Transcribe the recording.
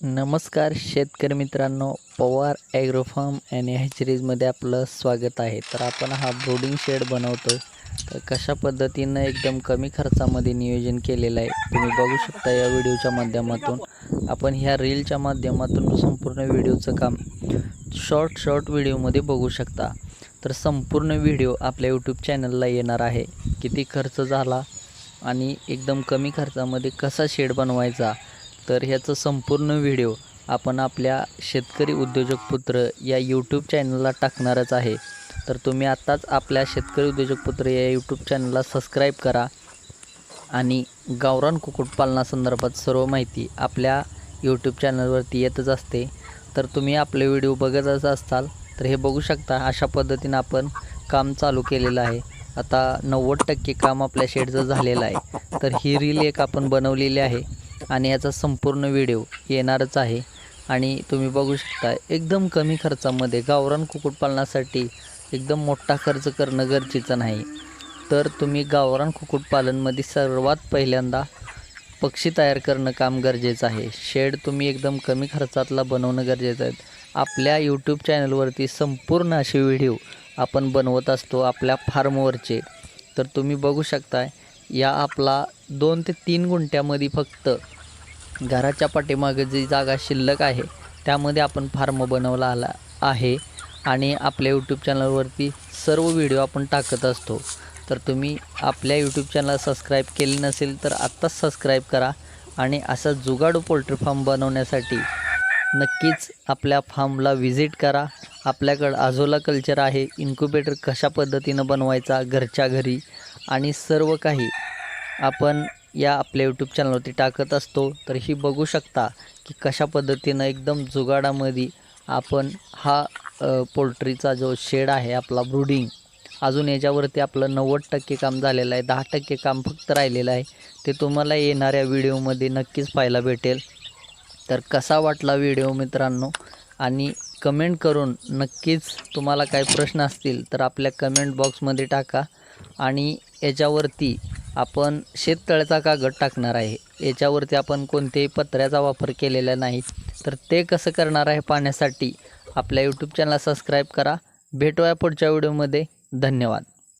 नमस्कार शेतकरी मित्रांनो पवार ॲग्रो फार्म हॅचरीजमध्ये आपलं स्वागत आहे. तर आपण हा ब्रोडिंग शेड बनवतो तर कशा पद्धतीनं एकदम कमी खर्चामध्ये नियोजन केलेलं आहे तुम्ही बघू शकता या व्हिडिओच्या माध्यमातून. आपण ह्या रीलच्या माध्यमातून संपूर्ण व्हिडिओचं काम शॉर्ट शॉर्ट व्हिडिओमध्ये बघू शकता. तर संपूर्ण व्हिडिओ आपल्या यूट्यूब चॅनलला येणार आहे. किती खर्च झाला आणि एकदम कमी खर्चामध्ये कसा शेड बनवायचा तर ह्याचं संपूर्ण व्हिडिओ आपण आपल्या शेतकरी उद्योजक पुत्र या यूट्यूब चॅनलला टाकणारच आहे. तर तुम्ही आत्ताच आपल्या शेतकरी उद्योजक पुत्र या यूट्यूब चॅनलला सबस्क्राईब करा आणि गावरान कुक्कुटपालनासंदर्भात सर्व माहिती आपल्या यूट्यूब चॅनलवरती येतच असते. तर तुम्ही आपले व्हिडिओ बघतच असाल तर हे बघू शकता अशा पद्धतीनं आपण काम चालू केलेलं आहे. आता नव्वद टक्के काम आपल्या शेडचं झालेलं आहे. तर ही रील एक आपण बनवलेली आहे. आणि याचा संपूर्ण व्हिडिओ येणारच आहे. आणि तुम्ही बघू शकता एकदम कमी खर्चामध्ये गावरान कुक्कुटपालनासाठी एकदम मोठा खर्च करणं गरजेचं नाही. तर तुम्ही गावरान कुक्कुटपालनमध्ये सर्वात पहिल्यांदा पक्षी तयार करणं काम गरजेचं आहे. शेड तुम्ही एकदम कमी खर्चातला बनवणं गरजेचं आहे. आपल्या यूट्यूब चॅनलवरती संपूर्ण असे व्हिडिओ आपण बनवत असतो आपल्या फार्मवरचे. तर तुम्ही बघू शकताय या आपला दोन ते तीन गुंठ्यामध्ये फक्त घराच्या पाठीमागे जी जागा शिल्लक आहे त्यामध्ये आपण फार्म बनवला आला आहे आणि आपल्या यूट्यूब चॅनलवरती सर्व व्हिडिओ आपण टाकत असतो. तर तुम्ही आपल्या यूट्यूब चॅनलला सबस्क्राईब केले नसेल तर आत्ताच सबस्क्राईब करा आणि असा जुगाडू पोल्ट्री फार्म बनवण्यासाठी नक्कीच आपल्या फार्मला व्हिजिट करा. आपल्याकडं आझोला कल्चर आहे इन्क्युबेटर कशा पद्धतीनं बनवायचा घरच्या घरी आणि सर्व काही आपण या आपल्या यूट्यूब चॅनलवरती टाकत असतो तर ही बघू शकता की कशा पद्धतीनं एकदम जुगाडामध्ये आपण हा पोल्ट्रीचा जो शेड आहे आपला ब्रुडिंग अजून याच्यावरती आपलं नव्वद टक्के काम झालेलं आहे दहा टक्के काम फक्त राहिलेलं आहे ते तुम्हाला येणाऱ्या व्हिडिओमध्ये नक्कीच पाहायला भेटेल. तर कसा वाटला व्हिडिओ मित्रांनो? आणि कमेंट करून नक्कीच तुम्हाला काही प्रश्न असतील तर आपल्या कमेंट बॉक्समध्ये टाका. आणि याच्यावरती आपण शेततळ्याचा कागद टाकणार आहे? याच्यावरती आपण कोणत्याही पत्र्याचा वापर केलेला नाही. तर ते कसं करणार आहे पाहण्यासाठी आपल्या यूट्यूब चॅनलला सबस्क्राईब करा. भेटूया पुढच्या व्हिडिओमध्ये धन्यवाद.